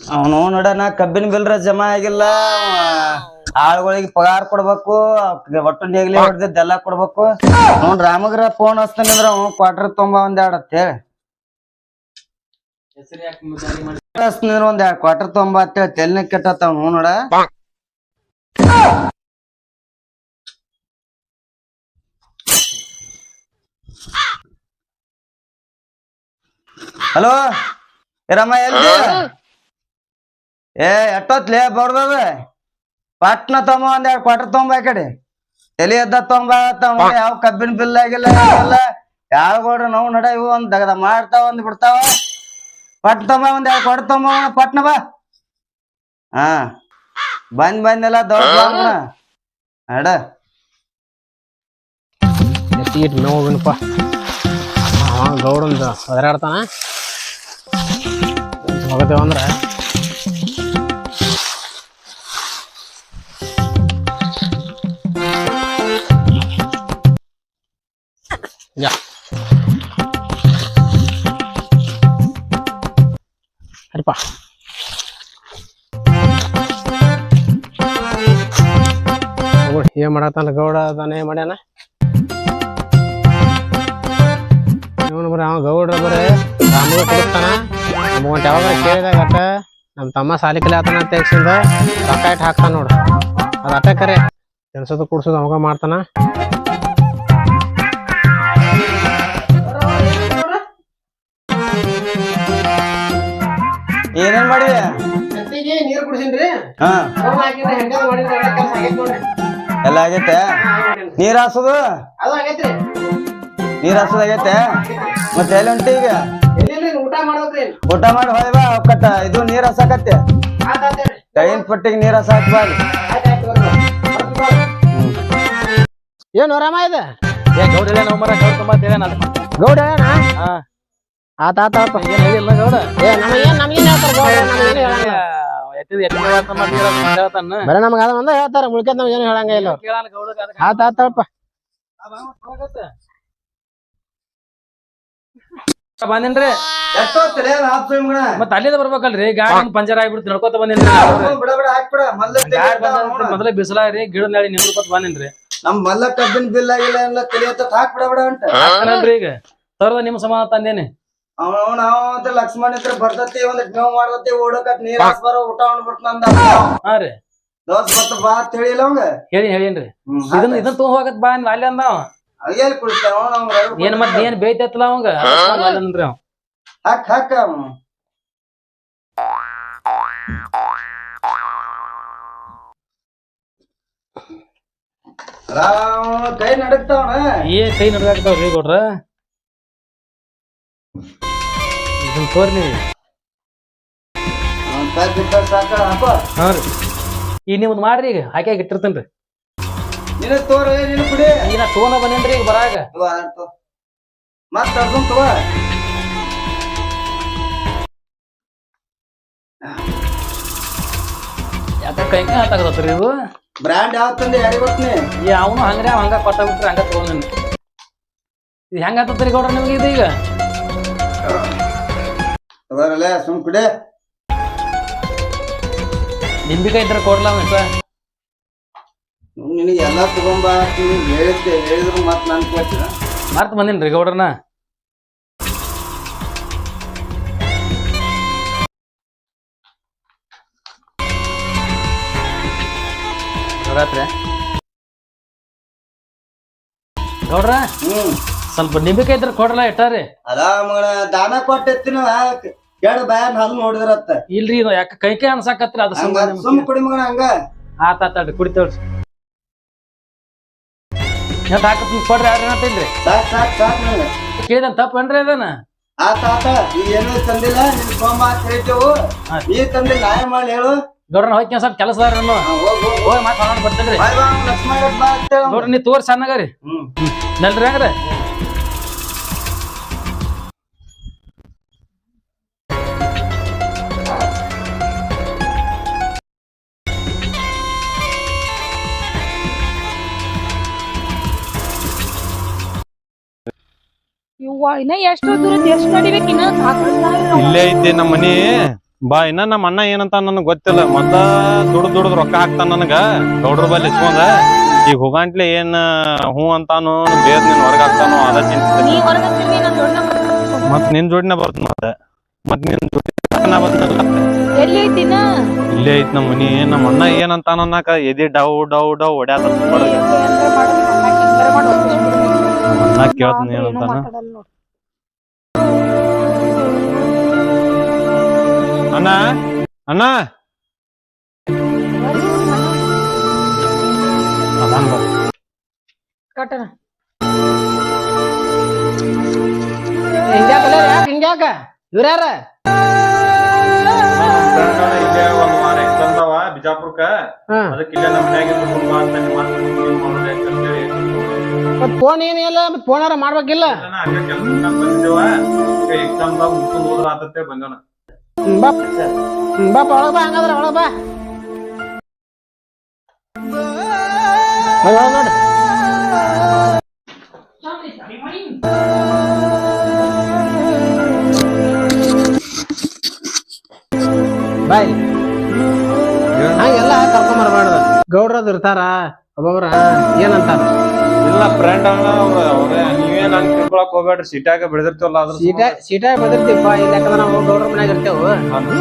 ಅವನು ನೋಡ ನಾ ಕಬ್ಬಿನ ಬಿಲ್ರ ಜಮಾ ಆಗಿಲ್ಲ. ಆಳುಗಳಿಗೆ ಪಗಾರ ಕೊಡ್ಬೇಕು ಒಟ್ಟು ನೇಗ್ಲಿ ಹೊಡೆದಿದ್ದ ಎಲ್ಲಾ ಕೊಡ್ಬೇಕು. ನೋಡ್ ರಾಮಗ್ರ ಫೋನ್ ಹಚ್ತಾನೆ ಅಂದ್ರ ಅವ್ ಕ್ವಾರ್ಟರ್ ತುಂಬಾ ಒಂದ್ ಎರಡ್ ಅಂತ ಹೇಳಿ ಹಚ್ತಾನೆ ಅಂದ್ರ ಒಂದ್ ಎರಡ್ ಕ್ವಾರ್ಟರ್ ತುಂಬಾ ಅಂತ ಹೇಳಿ. ತೆಲ್ನ ಕೆಟ್ಟ ಅವ್ನು ನೋಡ. ಹಲೋ ರಮ್ಮ ಎಲ್ಲಿ ಏ ಎಷ್ಟೊತ್ಲೇ ಬರ್ದದ? ಪಟ್ನ ತಮ್ಮ ಒಂದ್ ಎರಡ್ ಕ್ವಾಟರ್ ತೊಂಬ ಈ ಕಡೆ? ತಲೆ ಎದ್ದ ತೊಂಬ ತಮ್ಮ ಯಾವ ಕಬ್ಬಿನ ಬಿಲ್ ಆಗಿಲ್ಲ ಏನಿಲ್ಲ. ಯಾವ ಗೋಡ್ರ ನೋವು ನಡ ಇವು ಒಂದ್ ದಗದ ಮಾಡ್ತಾವ ಒಂದ್ ಬಿಡ್ತಾವ. ಪಟ್ ತೊಂಬ ಒಂದ್ ಎರಡು ಕ್ವಾಟರ್ ತೊಂಬ ಪಟ್ನ ಬಾ. ಹಾ. ಬಂದ್ ಬಂದೆಲ್ಲ ದೊಡ್ಡ ಅಡ. ಎತ್ತಿಗಿಟ್ಟು ಅವ ಗೌಡಂದ. ಒದರಾಡ್ತಾನ ಹೋಗತ್ತೇವ ಹೋಗ್ಬಿಡು, ಏನ್ ಮಾಡತ್ತಾನ ಗೌಡ ಅದಾನೆ ಮಾಡ್ಯಾನ? ಇವನು ಬರ ಅವ ಗೌಡ್ರ ಬರೀ ರಾಮಗ ಕೊಡಿಸ್ತಾನ ನಮಗೊಂದು ಯಾವಾಗ ಕೇಳಿದಾಗ ಅಟ್ಟ ನಮ್ಮ ತಮ್ಮ ಸಾಲಿ ಕಲೆ ಆತನ ಅಂತ ತೆಗ್ಸಿಂದ ರೊಕ್ಕ ಇಟ್ಟು ಹಾಕ್ತಾನ ನೋಡು. ಅದು ಅಟ್ಟ ಕರೆ. ಕೆಲಸದ ಕುಡ್ಸೋದು ಅವಾಗ ಮಾಡ್ತಾನ. ಏನೇನ್ ಮಾಡಿ ನೀರು ಕುಡಿಸಿನ್ರಿ. ಹಾ. ಎಲ್ಲ ಆಗೈತೆ? ನೀರ್ ಹಾಸೋದು? ಅದು ಆಗೈತ್ರಿ. ನೀರ್ ಹಾಸೋದ್ ಆಗೈತೆ? ಮತ್ತೆ ಎಲ್ಲಿ ಹೊಂಟಿ ಈಗ? ಊಟ ಮಾಡಿ ಹೋಯ್ ಬಾ ಇದು ನೀರ್ ಹಸಾಕತ್ತೆ. ಟೈಮ್ ಪಟ್ಟಿಗೆ ನೀರ್ ಹಸಾಕ್ ಬಾ. ಏನು ರಾಮ ಇದೆ? ಏ ಗೌಡ ಇಲ್ಲ ಗೌಡ ತುಂಬ ಗೌಡ ಹಾ. ಆತ ಆತ ಆತ. ಏನ್ ಹೇಳಿಲ್ಲ ಗೌಡ ಏ ನಮಗೇನ್ ನಮಗೇನ್ ಹೇಳ್ತಾರ ಗೌಡ್ರ? ನಮಗೇನು ಹೇಳಂಗಿಲ್ಲ. ಎತ್ತಿದ ಎತ್ತಿದ ವಾರ್ತ ಮಾಡಿ ಹೇಳ್ತಾನ ಬರೀ ನಮ್ಗೆ ಅದ ಒಂದ ಹೇಳ್ತಾರ ಏನು ಹೇಳಂಗ ಇಲ್ಲ. ಕೇಳಾನ ಗೌಡ ಆತ ಬಂದೇನ್ರಿ? ಮತ್ತ ಅಲ್ಲಿದ ಬರ್ಬೇಕಲ್ರಿ. ಗಾಡಿ ಪಂಚರ್ ಆಗ್ಬಿಡ್ತು. ನಡ್ಕೋತ ಬಂದೇನ್ರಿ? ಮೊದಲ ಬಿಡ ಗಿಡ ನಾಳಿ ನಿಂದ್ರಕೋತ ಬಂದೇನ್ರಿ? ನಮ್ ಮಲ್ಲ ಕಬ್ಬಿನ ಬಿಲ್ ಆಗಿಲ್ಲ ಎಲ್ಲ ಕಲಿಯತ್ತ ಹಾಕ್ಬಿಡ ಬಿಡ ಅಂತ. ಈಗ. ತರದ ನಿಮ್ ಸಮಾನ ತಂದೇನಿ. ಅವ ನಾವು ಅಂತ ಲಕ್ಷ್ಮಣ ಇದ್ರ ಬರ್ತತಿ ಒಂದ್ ಮೇವ್ ಮಾಡ್ತತಿ ಓಡಕತ್ ನೀರ್ ಹಾಸ್ ಬರೋ ಊಟ ಉಣ್ಬಿಡ್ತಂದ ಹಾ ರೀ. ದೋಸ್ ಬತ್ತ ಬಾ ಅಂತ ಹೇಳಿಲ್ಲ ಅವಂಗ? ಹೇಳಿ ಹೇಳಿನ್ರಿ ಇದನ್ನ ಇದನ್ನ ತಗೊಂಡ್ ಹೋಗತ್ ಬಾ ಅಂದ್ ಅಲ್ಲಿ ಅಂದ ಕುಡಿಸ್ತಾವ ಅವ್ನ? ಏನ್ ಮತ್ ಏನ್ ಬೇಯ್ತೈತಲ್ಲ ಅವಂಗ? ಅಲ್ಲಂದ್ರಿ ಅವ? ಹಾಕ್ ಹಾಕ. ರಾವ್ ಕೈ ನಡಕ್ತಾವಣ ಏ ಕೈ ನಡ್ದಾಕ್ತಾವ್ರಿ ಗೌಡ್ರ. ಇದನ್ನ ತೋರಿ ನೀವು ಹಾ ರೀ. ಈಗ ನಿಮ್ದು ಮಾಡ್ರಿ ಈಗ ಹಾಕಿ ತೋರಿ ಕುಡಿ. ಈಗ ನಾ ತಗೊಂಡ ಬಂದೇನ್ರಿ ಈಗ ಬರಾಗ. ಯಾಕ ಕೈ ಇದು ಬ್ರ್ಯಾಂಡ್ ಯಾವ ತಂದೆ ಯಾರಿಗೆ ಗೊತ್ತನಿ ಈ ಅವನು ಹಂಗ್ರೆ ಅವ ಹಂಗ ಕೊಟ್ಟ ಬಿಟ್ರಿ ಹಂಗ ತಗೊಂಡ್ ಇದು ಹೆಂಗ ಗೌಡ್ರ ನಿಮ್ಗೆ ಇದು ಈಗ? ತಗೋರಲ್ಲ ಸುಮ್ ಕುಡೆ. ನಿಂಬಿಕಾಯಿ ಇದ್ರೆ ಕೊಡ್ಲಾ ನಿನಗೆ ಎಲ್ಲ ತಗೊಂಬಾ ನೀನ್ ಹೇಳಿದ್ದೆ ಹೇಳಿದ್ರು ಮತ್ ನಾನು ಕೇಳ್ತೀರ ಮರ್ತ್ ಬಂದೇನ್ರಿ ಗೌಡ್ರನ ರಾತ್ರಿ ಗೌಡ್ರ ಹ್ಮ್. ಸ್ವಲ್ಪ ನಿಂಬಿಕಾಯಿ ಇದ್ರೆ ಕೊಡ್ರಲ್ಲ ಇಟ್ಟಾರಿ? ಅದ ಮಗಳ ದಾನ ಕೊಟ್ಟಿರ್ತೀನಿ ಕೆಡ ಬ್ಯಾನ್ ಹಲ್ ನೋಡಿದ್ರತ್ತ. ಇಲ್ರಿ ಇದು ಯಾಕ ಕೈ ಕೈ ಅನ್ಸಾಕತ್ರಿ ಅದು ಸುಮ್ ಕುಡಿ ಮಗನ ಹಂಗ. ಆತಾತಾಡ್ರಿ ಕುಡಿತೇವ್ರಿ ಎಷ್ಟ್ ಹಾಕತ್ ಕೊಡ್ರಿ ಯಾರು ಏನಂತೇನ್ರಿ ಸಾಕ್ ಸಾಕ್ ಸಾಕ್ ನನಗೆ ಕೇಳಿದ ತಪ್ಪೇನ್ರಿ ಅದನ್ನ ಆತ ಆತ ಏನು ತಂದಿಲ್ಲ ನಿನ್ ಸೋಮ ಕೇಳ್ತೇವು ಈ ತಂದಿಲ್ಲ ನಾ ಏನ್ ಮಾಡ್ಲಿ ಹೇಳು. ದೊಡ್ಡ ಹೋಗಿ ಸ್ವಲ್ಪ ಕೆಲಸ ಅದಾರ ನಾನು ಹೋಗ್ ಹೋಗ್ ಹೋಗಿ. ಮಾತು ಮಾಡ್ ಬರ್ತೇನ್ರಿ. ನೋಡ್ರಿ ನೀ ತೋರ್ ಸಣ್ಣಗರಿ. ನಲ್ರಿ ಹಂಗ್ರಿ. ಇನ್ನ ಎಷ್ಟು ದೂರ ಎಷ್ಟು ನಡಿಬೇಕು ಇನ್ನ ಇಲ್ಲೇ ಐತಿ ನಮ್ಮ ಮನಿ. ಬಾ ಇನ್ನ ನಮ್ಮ ಅಣ್ಣ ಏನಂತ ನನಗೆ ಗೊತ್ತಿಲ್ಲ. ಮತ್ತ ದುಡ್ದು ದುಡ್ದು ರೊಕ್ಕ ಹಾಕ್ತಾನ ನನಗ. ದೊಡ್ರ ಬಲ್ಲಿ ಇಸ್ಕೊಂಡ. ಈಗ ಹೋಗಂಟ್ಲೆ ಏನ್ ಹೂ ಅಂತಾನು ಬೇರ್ ನಿನ್ ಹೊರಗ್ ಹಾಕ್ತಾನೋ ಅದ ಚಿಂತೆ. ಮತ್ ನಿನ್ ಜೋಡಿನ ಬರ್ತ ಮತ್ತೆ ಮತ್ ನಿನ್ ಜೋಡಿ. ಎಲ್ಲಿ ಐತಿನ ಇಲ್ಲೇ ಐತಿ ನಮ್ಮ ಮನಿ. ನಮ್ಮ ಅಣ್ಣ ಏನಂತ ಅನ್ನಕ ಎದಿ ಡವ್ ಡವ್ ಡವ್ ಹೊಡ್ಯಾತ ಅಣ್ಣ ಕೇಳ್ತಾನ ಏನಂತಾನ? ಅಣ್ಣ? ಅಣ್ಣ? ಅದಾನ ಬಾ. ಕಟ್ಟನ ಹಿಂಗ್ಯಾಕಲ್ಲ ಯಾಕೆ ಹಿಂಗ್ಯಾಕ ಇವ್ರ್ಯಾರ ಇಲ್ಲೇ ಬಿಜಾಪುರಕ್ಕ ಅದಕ್ಕೆ ನಮ್ಮ ಮನ್ಯಾಗ ಅಂತ ಮಾತು ಫೋನ್ ಏನಿಲ್ಲ ಮತ್ ಫೋನಾರ ಮಾಡ್ಬೇಕಿಲ್ಲ ಮುಗ್ಸ್ಕೊಂಡ್ ಹೋದ್ರ ಆತತ್ತೆ ಬಂದೇವನ. ಹ್ಮ್, ಬಾ ಹ್ಮ್, ಬಾಪ ಒಳಗ್ ಬಾ ಹಂಗಾದ್ರ ಒಳಗ್ ಬಾ ಒಳಗ್ ನೋಡು ಬಾಯ್ ಹಂಗೆಲ್ಲ ಕರ್ಕೊಂಡ್ ಬರಬಾರ್ದು ಗೌಡ್ರದ್ ಇರ್ತಾರ ಒಬ್ಬೊಬ್ರ ಏನಂತಾರ ಇಲ್ಲ ಫ್ರೆಂಡ್ ಅಣ್ಣ ಅವ್ರ ಅವ್ರೇ ಹಂಗ್ ತಿಳ್ಕೊಳಕ್ ಹೋಗ್ಬೇಡ್ರಿ. ಸೀಟಾಗ ಬೆಳೆದಿರ್ತವಲ್ಲ ಅದ್ರ ಸೀಟ ಸೀಟ ಬದಿರ್ತೀವಪ್ಪ ಇಲ್ಲ ಯಾಕಂದ್ರ ನಾವು ಗೌಡ್ರ ಮನ್ಯಾಗ ಇರ್ತೇವು.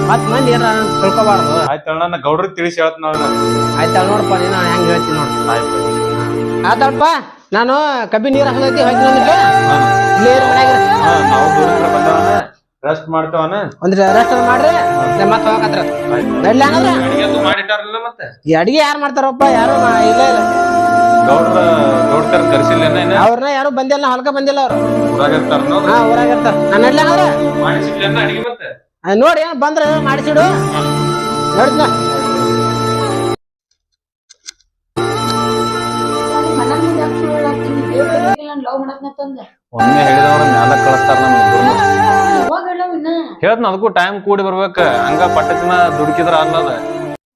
ಮತ್ ಮಂದಿ ಏನಾರ ತಿಳ್ಕೊಬಾರ್ದು. ಆಯ್ತಣ್ಣ ನನ್ನ ಗೌಡ್ರಿಗೆ ತಿಳಿಸಿ ಹೇಳ್ತ ನೋಡ ಆಯ್ತಲ್ಲ ನೋಡಪ್ಪ ನೀನು ಹೆಂಗ್ ಹೇಳ್ತೀನಿ ನೋಡು. ಆತಲ್ಪ ನಾನು ಕಬ್ಬಿ ನೀರ್ ಹಾಕಿ ನೀರ್ ಮನ್ಯಾಗ. ನಾವು ಬಂದವನ ರೆಸ್ಟ್ ಮಾಡ್ತೇವನ ಒಂದ್ ರೆಸ್ಟ್ ಮಾಡ್ರಿ ಮತ್ತ್ ಹಂಗಂದ್ರ ಅಡಿಗೆ ಮಾಡಿಟ್ಟಾರಲ್ಲ ಮತ್ತೆ? ಈ ಅಡಿಗೆ ಯಾರು ಮಾಡ್ತಾರಪ್ಪ? ಯಾರು ಮಾ- ಇಲ್ಲ ಇಲ್ಲ. ಗೌಡ್ರ ಏನ ಅವ್ರನ್ನ ಯಾರು ಬಂದಿಲ್ಲ ಹಲ್ಕ ಬಂದಿಲ್ಲ ಅವ್ರು. ಊರಾಗ ಇರ್ತಾರ ಹಾ ಊರಾಗ ಇರ್ತಾರ ನಾನು ನಡ್ಲಿ ಹಂಗಂದ್ರ? ಮಾಡಿಸಿಲ್ಲೇನ ಅಡಿಗೆ ಮತ್ತೆ? ನೋಡಿ ಏನ್ ಬಂದ್ರ ಮಾಡಿಸಿಡು. ನೋಡಿದ್ನ ಒಮ್ಮೆ ಹೇಳಿದವ್ರ ಮ್ಯಾಲ ಕಳಿಸ್ತಾರ ಹೇಳ್ತಾನ ಅದಕ್ಕೂ ಟೈಮ್ ಕೂಡಿ ಬರ್ಬೇಕ. ಹಂಗ ಪಟ್ಟದಿನ ದುಡುಕಿದ್ರ ಅಲ್ಲದ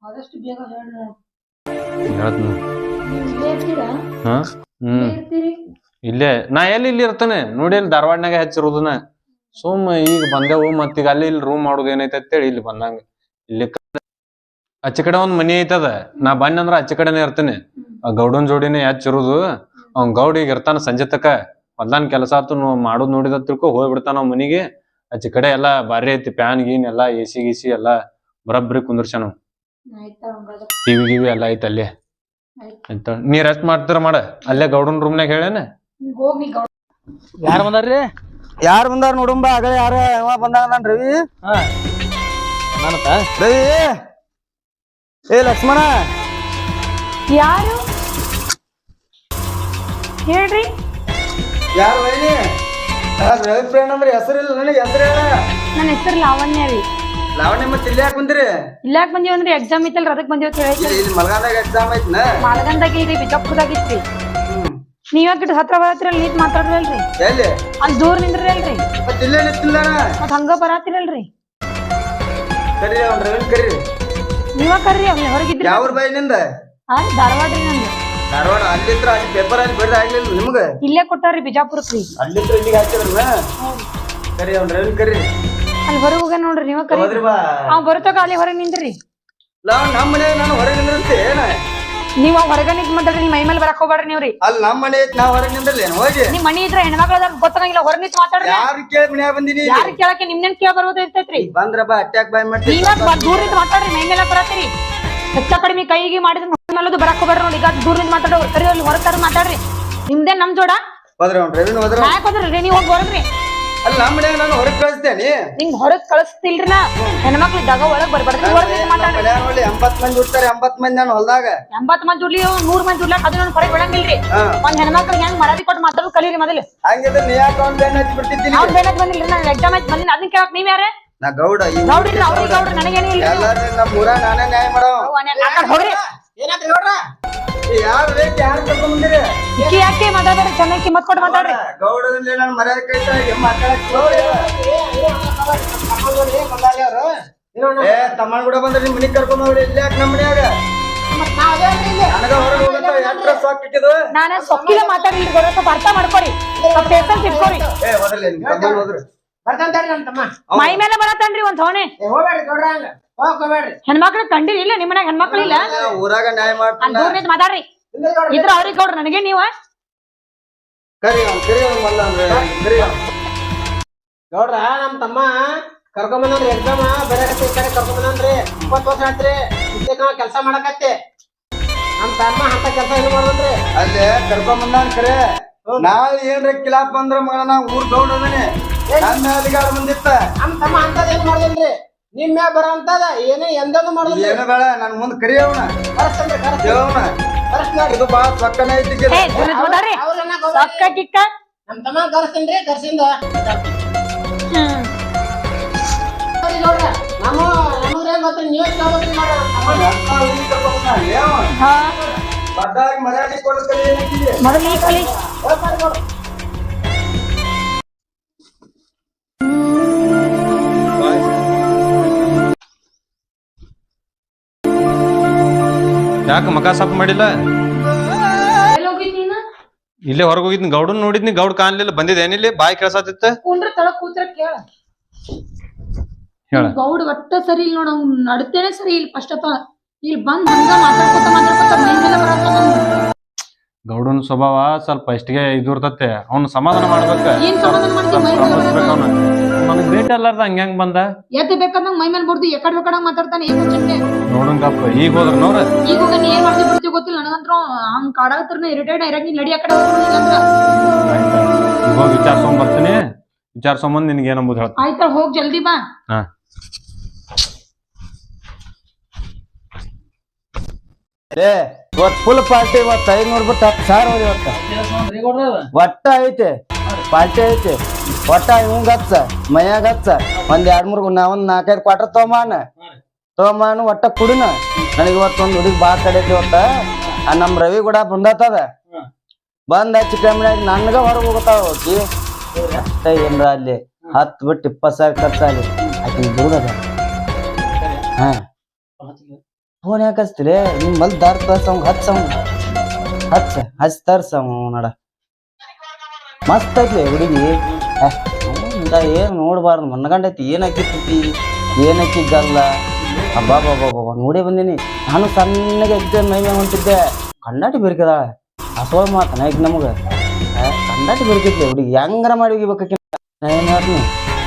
ಆದಷ್ಟು ಬೇಗ ಹೇಳ್ರಿ. ಹೇಳ್ತೀನಿ. ಹ್ಮ್. ಇಲ್ಲೇ. ನಾ ಎಲ್ಲಿ ಇಲ್ಲಿ ಇರ್ತೇನೆ ನೋಡಿ ಅಲ್ಲಿ ಧಾರವಾಡನಾಗ ಹಚ್ಚಿರೋದನ್ನ. ಸುಮ್ ಈಗ ಬಂದೆವು ಮತ್ತೀಗ ಅಲ್ಲಿ ಇಲ್ಲಿ ರೂಮ್ ಮಾಡೋದು ಏನೈತೆ ಅಂತೇಳಿ ಇಲ್ಲಿ ಬಂದಂಗ. ಇಲ್ಲಿ ಅಚ್ಚ ಆಚೆ ಕಡೆ ಒಂದ್ ಮನಿ ಐತದ. ನಾ ಬಂದಂದ್ರ ಆಚೆ ಕಡೆನೇ ಇರ್ತೇನೆ. ಆ ಗೌಡನ್ ಜೋಡಿನೇ ಹಚ್ಚಿರೋದು. ಅವ್ನ್ ಗೌಡ ಈಗ ಇರ್ತಾನ ಸಂಜೆ ತಕ. ಹೊಲ್ದಾನ್ ಕೆಲಸ ಆತು ಮಾಡೋದ್ ನೋಡಿದ ತಿಳ್ಕೊ ಹೋಗ್ಬಿಡ್ತಾನ ಅವ್ ಮನಿಗೆ. ಆಚೆ ಕಡೆ ಎಲ್ಲಾ ಬಾರಿ ಐತಿ ಫ್ಯಾನ್ ಗೀನ್ ಎಲ್ಲಾ ಎಸಿ ಗಿಸಿ ಎಲ್ಲಾ ಬರಬ್ರಿ ಕುಂದ್ರಸ್ಯಾನ ಟಿವಿ ಗಿವಿ ಎಲ್ಲಾ ಐತಿ ಅಲ್ಲೇ. ಆಯ್ತ ನೀ ರೆಸ್ಟ್ ಮಾಡ್ತೀರ ಮಾಡ. ಅಲ್ಲೇ ಗೌಡನ್ ರೂಮ್ನಾಗ ಹೇಳೇನ. ನೀವ್ ಹೋಗ್ ನೀ ಗೌಡ. ಯಾರು ಬಂದಾರ್ರಿ? ಯಾರ್ ಬಂದಾರ ನೋಡುಂಬ ಆಗ ಯಾರ ಬಂದಾಗ ಬಂದಾನ ರವಿ. ನಾನತ್ತ ರವಿ. ಏ ಲಕ್ಷ್ಮಣ. ಯಾರು? ಹೇಳ್ರಿ. ಯಾರು ರವಿ ಫ್ರೆಂಡ್ ಅಂದ್ರೆ ಹೆಸರಿಲ್ಲ ನನಗೆ ಹೆಸರು ಹೇಳ. ನನ್ನ ಹೆಸರು ಲಾವಣ್ಯ ರೀ. ಲಾವಣ್ಯ ಮತ್ತೆ ಇಲ್ಲಿ ಯಾಕೆ ಬಂದಿರಿ? ಇಲ್ಲಾಕ್ ಬಂದೀವಂದ್ರಿ ಎಕ್ಸಾಮ್ ಇತ್ತಲ್ರಿ ಅದಕ್ ಬಂದೀವ್ ಅಂತ ಹೇಳಿ ಇಲ್ಲಿ ಎಕ್ಸಾಮ್ ಐತ್ನ? ಮಾಲಗಂದಾಗ ಇರಿ ಬಿಜಾಪುರದಾಗ ಇತ್ರಿ ಹ್ಮ್. ನೀವ್ ಯಾಕೆ ಹತ್ರ ಬರತ್ತಿರಲ್ಲ ನೀಟ್ ಮಾತಾಡ್ರಲ್ರಿ? ಎಲ್ಲಿ? ಅಲ್ಲಿ ದೂರ ನಿಂದ್ರಲ್ರಿ. ಮತ್ತೆ ಇಲ್ಲೇ ನಿಂತಿಲ್ಲ ಮತ್ ಹಂಗ ಬರಾತಿರಲ್ರಿ ಕರಿ ಅವ್ನ ರವಿನ್ ಕರಿ. ನೀವ ಕರ್ರಿ ಅವ್ನ ಹೊರಗಿದ್ರಿ. ಯಾವ ಬೈನಿಂದ ಹಾ ಧಾರವಾಡ ರೀ ನಂದು. ಧಾರವಾಡ ಅಲ್ಲಿತ್ರ ಅಲ್ಲಿ ಪೇಪರ್ ಅಲ್ಲಿ ಬಿಡ್ದ ಆಗ್ಲಿಲ್ಲ ನಿಮ್ಗೆ? ಇಲ್ಲೇ ಕೊಟ್ಟಾರ್ರಿ ಬಿಜಾಪುರಕ್ ರೀ. ಅಲ್ಲಿತ್ರ ಇಲ್ಲಿಗೆ ಹಾಕಿರಲ್ಲ ಕರಿ ಅವ್ನ ರವಿನ್ ಕರಿ. ಅಲ್ಲಿ ಹೊರಗೆ ಹೋಗ್ಯಾನ ನೋಡ್ರಿ ನೀವ ಕರಿ. ಹೋದ್ರಿ ಬಾ. ಅವ್ ಬರುತ್ತಾಗ ಅಲ್ಲಿ ಹೊರಗೆ ನಿಂದ್ರಿ. ಲಾ ನಮ್ಮ ಮನೆ ನಾನು ಹೊರಗೆ ನಿಂದಿರ್ತೆ ಏನ? ನೀವ್ ಹೊರಗ ನಿಂತ್ ಮಾತಾಡ್ರಿ ನಿಮ್ ಮೈ ಮೇಲೆ ಬರಕ್ ಹೋಗ್ಬೇಡ್ರಿ ನೀವ್ರಿ. ಅಲ್ಲಿ ನಮ್ಮ ಮನೆ ಐತಿ ನಾವು ಹೊರಗೆ ನಿಂದ್ರಲ್ಲ ಏನ್ ಹೋಗಿ. ನಿಮ್ ಮನಿ ಇದ್ರ ಹೆಣ್ಮಕ್ಳದಾರ ಗೊತ್ತಾಗಂಗಿಲ್ಲ ಹೊರಗೆ ನಿಂತ್ ಮಾತಾಡ್ರಿ. ಯಾರು ಕೇಳಿ ಮನ್ಯಾಗ ಬಂದಿನಿ? ಯಾರು ಕೇಳಕ್ಕೆ ನಿಮ್ನೇನ್ ಕೇಳ ಬರೋದು ಇರ್ತೈತ್ರಿ. ಬಂದ್ರ ಬಾ ಅಟ್ಯಾಕ್ ಬಾಯ್ ಮಾಡ್ತೀವಿ ನೀವ ದೂರ ನಿಂತ್ ಮಾತಾಡ್ರಿ ಮೈ ಮೇಲೆ ಬರತ್ತೀರಿ. ಹೆಚ್ಚ ಕಡಿಮೆ ಕೈಗೆ ಮಾಡಿದ್ರೆ ಮೇಲೆ ಬರಕ್ ಹೋಗ್ಬೇಡ್ರಿ ನೋಡಿ ಈಗ ದೂರ ನಿಂತ್ ಮಾತಾಡೋ ಕರಿ ಅಲ್ಲಿ ಹೊರಗ್ ಮಾತಾಡ್ರಿ. ನಿಮ್ದೇ ನಮ್ ಜೋಡ? ಹೋದ್ರ ಹೋದ್ರಿ ನೀವ್ ಹೋಗಿ ಹೊರಗ್ರಿ ಅಲ್ಲಿ ನಮ್ಮ ಮನ್ಯಾಗ ನಾನು ಹೊರಗೆ ಕಳಿಸ್ತೇನೆ ನಿಂಗ್ ಹೊರಗ್ ಕಳಿಸ್ತಿಲ್ರಿ ನಾ ಹೆಣ್ಮಕ್ಳು ಇದ್ದಾಗ ಒಳಗ್ ಬರ್ಬಾರ್ದ್ರಿ ಹೊರಗ್ ನಿಂತ್ ಮಾತಾಡ್ರಿ. ಮನ್ಯಾಗ ನೋಡಿ ಎಂಬತ್ ಮಂದಿ ಇರ್ತಾರೆ ಎಂಬತ್ ಮಂದಿ ನಾನು ಹೊಲ್ದಾಗ. ಎಂಬತ್ ಮಂದಿ ಉರ್ಲಿ ನೂರ್ ಮಂದಿ ಉರ್ಲಾಕ್ ಅದು ನಾನು ಹೊರಗೆ ಬಿಡಂಗಿಲ್ರಿ ಹಾ. ಒಂದ್ ಹೆಂಗ್ ಮರಾದಿ ಕೊಟ್ಟು ಮಾತಾಡೋದು ಕಲೀರಿ ಮೊದಲು. ಹಂಗಿದ್ರೆ ನೀ ಯಾಕೆ ಅವ್ನ ಬೆನ್ನ ಹಚ್ಚಿ ಬಿಡ್ತಿದ್ದೀನಿ? ಅವ್ನ್ ಬೇನಕ್ ಬಂದಿಲ್ರಿ ನಾನು ಎಕ್ಸಾಮ್ ಆಯ್ತು ಬಂದಿನ ಅದನ್ನ ಕೇಳಕ್ ನೀವ್ ಯಾರೇ ನಾ ಗೌಡ ಈ ನೋಡ್ರಿ ಅವ್ರಿಗೆ ಗೌಡ್ರ ನನಗೇನು ಇಲ್ಲ ಎಲ್ಲಾರು ನಮ್ಮ ಊರ ನಾನೇ ನ್ಯಾಯ ಮಾಡೋ. ಹೋಗ್ರಿ. ಯಾರು ಬೇಕು ಯಾರು ಕರ್ಕೊಂಡ್ ಬಂದಿರಿ? ಇಕ್ಕಿ ಯಾಕೆ ಮಾತಾಡ್ರಿ ಚೆನ್ನಾಗಿ ಕಿಮ್ಮತ್ ಕೊಟ್ಟು ಮಾತಾಡ್ರಿ. ಗೌಡದಲ್ಲಿ ನಾನು ಮರ್ಯಾದೆ ಮಾತಾಡಕ್ ಏ ತಮ್ಮನ್ ಕೂಡ ಬಂದ್ರೆ ನಿಮ್ ಮನಿಗ್ ಕರ್ಕೊಂಡ್ ಹೋಗ್ರಿ. ಇಲ್ಲಿ ಯಾಕೆ ನಮ್ಮ ಮನ್ಯಾಗ? ನನಗ ಹೊರಗೆ ಹೋಗತ್ತ ಎಟ್ರ ಸಾಕ್ ಇಟ್ಟಿದ್ದು? ನಾನ ಸೊಕ್ಕಿಲ್ಲ ಮಾತಾಡ್ಲಿ ಸ್ವಲ್ಪ ಅರ್ಥ ಮಾಡ್ಕೊರಿ. ಪೇಷನ್ಸ್ ಇಟ್ಕೊರಿ ಏ ಹೋದ್ರು. ಮೈ ಮೇಲೆ ಬರತ್ತನ್ರಿ ಒಂದ್ ಹೋಣೆ. ಹೆಣ್ಮಕ್ಳು ಕಂಡಿರಿ ಇಲ್ಲ ನಿಮ್ ಮನ್ಯಾಗ ಹೆಣ್ಮಕ್ಳು ಇಲ್ಲ? ಊರಾಗ ನ್ಯಾಯ ಅಲ್ಲಿ ಮಾಡ್ತಾನ ಮಾತಾಡ್ರಿ. ಇದ್ರ ಅವ್ರಿಗೆ ಕೊಡ್ರಿ ನನಗೆ ನೀವ? ನೋಡ್ರ ನಮ್ ತಮ್ಮ ಕರ್ಕೊಂಬಂದ್ರಿ ಎಕ್ಸಾಮ್ ಬೇರೆ ಈ ಕಡೆ ಕರ್ಕೊಂಬಂದ್ರಿ ಇಪ್ಪತ್ತು ವರ್ಷ ಆತ್ರಿ. ನಾವ್ ಕೆಲಸ ಮಾಡಕತ್ತೆ. ನಮ್ ತಮ್ಮ ಅಂತ ಕೆಲಸ ಏನು ಮಾಡೋದ್ರಿ? ಅಲ್ಲೇ ಕರ್ಕೊಂಡ್ ಬಂದಾನ ಕರೆ. ನಾಳೆ ಏನ್ರ ಕಿಲಾಪ್ ಬಂದ್ರ ಮಗಳ ನಾ ಊರ್ ಗೌಡ ಅದನೆ. ನನ್ನ ಅಧಿಕಾರ ಬಂದಿತ್ತ ನಮ್ ತಮ್ಮ ಅಂತದ್ ಏನ್ ಮಾಡಿದ್ರಿ ನಿಮ್ ಮ್ಯಾಗ ಬರೋ ಅಂತದ ಏನೇ ಎಂದನು ಮಾಡುದಿಲ್ಲ ಏನ ಬೇಡ ನನ್ ಮುಂದ್ ಕರೆಸ್ಟ್ ನೋಡ್ರಿ ಇದು ಬಾಳ ಸೊಕ್ಕನ ಐತಿ. ಏ ಮಾತಾಡ್ರಿ ಅವ್ರನ್ನ ಸೊಕ್ಕ ಕಿಕ್ಕ? ನಮ್ ತಮ್ಮ ಕರೆಸ್ತೇನ್ರಿ ಕರ್ಸಿಂದ. ಹ್ಮ್ ನಮ್ಮ ಗೊತ್ತ ನೀವೇ ನೋಡ್ರಿ. ಹಾ. ಮರ್ಯಾದೆ ಕೊಡೋ ಕಲಿ ಏನಕ್ಕಿದೆ? ಮೊದಲು ಈ ಕಲಿ ಹೋಗ್ಬಾರ್ದು ಯಾಕ ಮಕ ಸಾಪ್ ಮಾಡಿಲ್ಲ? ಹೋಗಿದ್ ಇಲ್ಲೇ ಹೊರಗೆ ಹೋಗಿದ್ನಿ ಗೌಡನ್ ನೋಡಿದ್ನಿ ಗೌಡ್ ಕಾಣ್ಲಿಲ್ಲ ಬಂದಿದ್ದೇನಿಲ್ಲಿ ಬಾಯಿ ಕೇಳ್ಸತ್ತಿತ್ತ ಕುಂಡ್ರ ತಳಗ್ ಕೂತ್ರ ಕೇಳ. ಹೇಳ. ಗೌಡ್ ಒಟ್ಟ ಸರಿ ಇಲ್ಲ ನೋಡ ನಡ್ತೇನೆ ಸರಿ ಇಲ್ಲ ಫಸ್ಟ್ ಆಫ್ ಆಲ್ ಇಲ್ಲಿ ಬಂದ್ ಹಂಗ ಮಾತಾಡ್ಕೊತ ಮಾತಾಡ್ಕೊತ ಮೇಲೆ ಬರತ್ತ ಗೌಡನ್ ಸ್ವಭಾವ ಸ್ವಲ್ಪ ಇಷ್ಟಿಗೆ ಇದು ಇರ್ತತೆ. ಅವ್ನ ಸಮಾಧಾನ ಮಾಡ್ಬೇಕು. ಏನ್ ಸಮಾಧಾನ ಮಾಡ್ತೀವಿ ಮೈ ಮೇಲೆ ಸಂಭಾಳಿಸ್ಬೇಕು ಅವ್ನ? ನನಗ್ ಭೇಟಿ ಅಲ್ಲಾರ್ದ ಹಂಗ್ಯಾಂಗ್ ಬಂದ. ಎದ್ದು ಬೇಕಾದಂಗ ಮೈ ಮೇಲೆ ಬರ್ದು ಎಕಡ್ ಬೇಕಾದಂಗ ಮಾತಾಡ್ತಾನೆ ಏನ್ ಮುಂಚೆ ನೋಡನ್ ಗಪ್ಪ ಈಗ ಹೋದ್ರ ನೋಡ್ರಿ. ಈಗ ಹೋಗ ನೀ ಏನ್ ಮಾಡ್ತಿ ಬಿಡ್ತಿ ಗೊತ್ತಿಲ್ಲ. ನನಗಂತ್ರ ಹಂಗ್ ಕಾಡಾಗತ್ರ ಇರಿಟೇಟ್ ಇರಂಗಿ ನಡಿ ಆ ಕಡೆ ಹೋಗ್ಬಿಡು ಇಲ್ಲಂದ್ರ ಈಗ ಹೋಗಿ ವಿಚಾರ್ಸ್ಕೊಂಡ್ ಬರ್ತೀನಿ. ವಿಚಾರ್ಸ್ಕೊಂಬಂದ್ ನಿನ್ಗೆ ಏನಂಬುದು ಹೇಳ್ತೀನಿ. ಆಯ್ತಾ ಹೋಗ್ ಜಲ್ದಿ ಬಾ. ಹಾ. ಏ ಇವತ್ ಫುಲ್ ಪಾರ್ಟಿ ಇವತ್ತು ಐನೂರು ಬಿಟ್ಟು ಹತ್ತು ಸಾವಿರ ಇವತ್ತು ಇವತ್ತ. ಒಟ್ಟ ಐತೆ ಪಾರ್ಟಿ ಐತೆ. ಒಟ್ಟ ಇವಂಗ ಹಚ್ಚ, ಮೈಯಾಗ ಹಚ್ಚ. ಒಂದ್ ಎರಡ್ ಮೂರ್ ನಾ ಒಂದ್ ನಾಲ್ಕೈದು ಕ್ವಾರ್ಟರ್ ತಗೊಂಬಾನ. ತಗೊಂಬಾನು, ಒಟ್ಟ ಕುಡಿನ. ನನಗೆ ಇವತ್ತು ಒಂದ್ ಹುಡುಗಿ ಬಾ ಕಡೆ ಇವತ್ತ. ಆ ನಮ್ ರವಿ ಕೂಡ ಬಂದತ್ತದ ಬಂದ ಚಿಕ್ಕಮ್ಮನ ನನ್ಗ ಹೊರಗೆ ಹೋಗ್ತಾವ ಹೋಗಿ. ಅಷ್ಟ ಏನ್ರ ಅಲ್ಲಿ ಹತ್ ಬಿಟ್ಟು ಇಪ್ಪತ್ತು ಸಾವಿರ ಖರ್ಚು ಅಲ್ಲಿ ದುರ್ಗದ ಹಾ. ಫೋನ್ ಯಾಕೆ ಹಚ್ತಿರಿ ನಿಮ್ ಮಲ್ ದಾರ್ ತರ್ಸವಂಗ ಹಚ್ಚ ಹಚ್ಚ ಹಚ್ ತರ್ಸವ ನೋಡ. ಮಸ್ತ್ ಐತಿ ಹುಡುಗಿ ಏನ್ ನೋಡ್ಬಾರ್ದು. ಮನ್ಗಂಡೈತಿ ಏನ್ ಹಾಕಿರ್ತೈತಿ ಏನ್ ಹಾಕಿದ್ದಲ್ಲ ಅಬ್ಬಾ ಬಾಬಾ ಬಾಬಾ ನೋಡಿ ಬಂದೀನಿ. ನಾನು ಸಣ್ಣಗೆ ಎಕ್ಸಾಮ್ ಮೈ ಮೇಲೆ ಹೊಂಟಿದ್ದೆ. ಕಣ್ಣಾಟಿ ಬೆರ್ಕದಾಳ ಅಸೋಳ ಮಾತನ ಈಗ ನಮಗ. ಕಣ್ಣಾಟಿ ಬೆರ್ಕೈತಿ ಹುಡುಗಿ. ಹೆಂಗಾರ ಮಾಡಿ ಹೋಗಿಬೇಕಾಕಿ?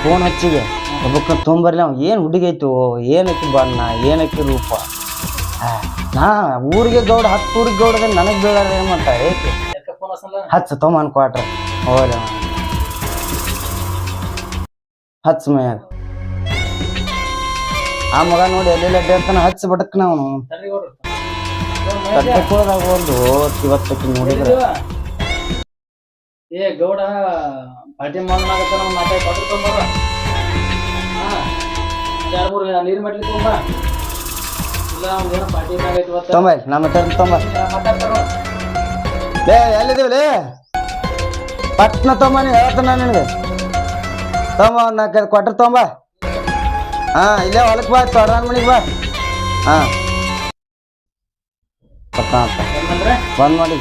ಫೋನ್ ಹಚ್ಚಿಗೆ ಒಬ್ಬಕ್ಕ ತೊಂಬರ್ಲಿ ಅವ್. ಏನ್ ಹುಡುಗಿ ಐತು, ಏನಕ್ಕೆ ಬಣ್ಣ, ಏನಕ್ಕೆ ರೂಪ. ನಾ ಊರಿಗೆ ಗೌಡ ಹತ್ತು ಊರಿಗೆ ಗೌಡ ನನಗ್ ಬೀಳಾರ ಏನ್ ಮಾಡ್ತಾರೆ? ಹಚ್ಚ ತೊಗೊಂಬನ್ ಕ್ವಾಟ್ರ್ ಹೋದ ಹಚ್ಚ ಮೈಯಾಗ ಆ ಮಗ ನೋಡಿ ಎಲ್ಲೆಲ್ಲಿ ಅಡ್ಡಾಡ್ತಾನ ಹಚ್ಚ ಸರಿ ಗೌಡ್ರ ಕಟ್ಟಕೋದಾಗ ಒಂದು ಇವತ್ತಕ್ಕೆ ಏ, ಗೌಡ ಪಾಟಿ ಮಾಡಲಾಗತ್ತ ನಾವು ಹಾ ನೀರು ಮಾಡ್ಲಿ ತೊಂಬ ನಮ್ಮ ಹತ್ರ ತೊಂಬ ಮಾತಾಡ್ತಾರ? ಲೇ ಎಲ್ಲಿದ್ದೀವಿ ಪಟ್ನ ತೊಂಬ ನೀ ಹೇಳ್ತಾನ ನಿನಗೆ. ತೊಂಬ ಒಂದು ನಾಲ್ಕೈದು ಕ್ವಾಟ್ರ್ ತೊಂಬ ಹಾಂ ಇಲ್ಲೇ ಹೊಲಕ್ಕೆ ಬಾ ತೊಡಾನ್ ಮನಿಗೆ ಬಾ. ಹಾಂ. ಪಟ್ನ ಅಂತ ಏನಂದ್ರೆ ಬಂದ್ ಮಾಡಿ.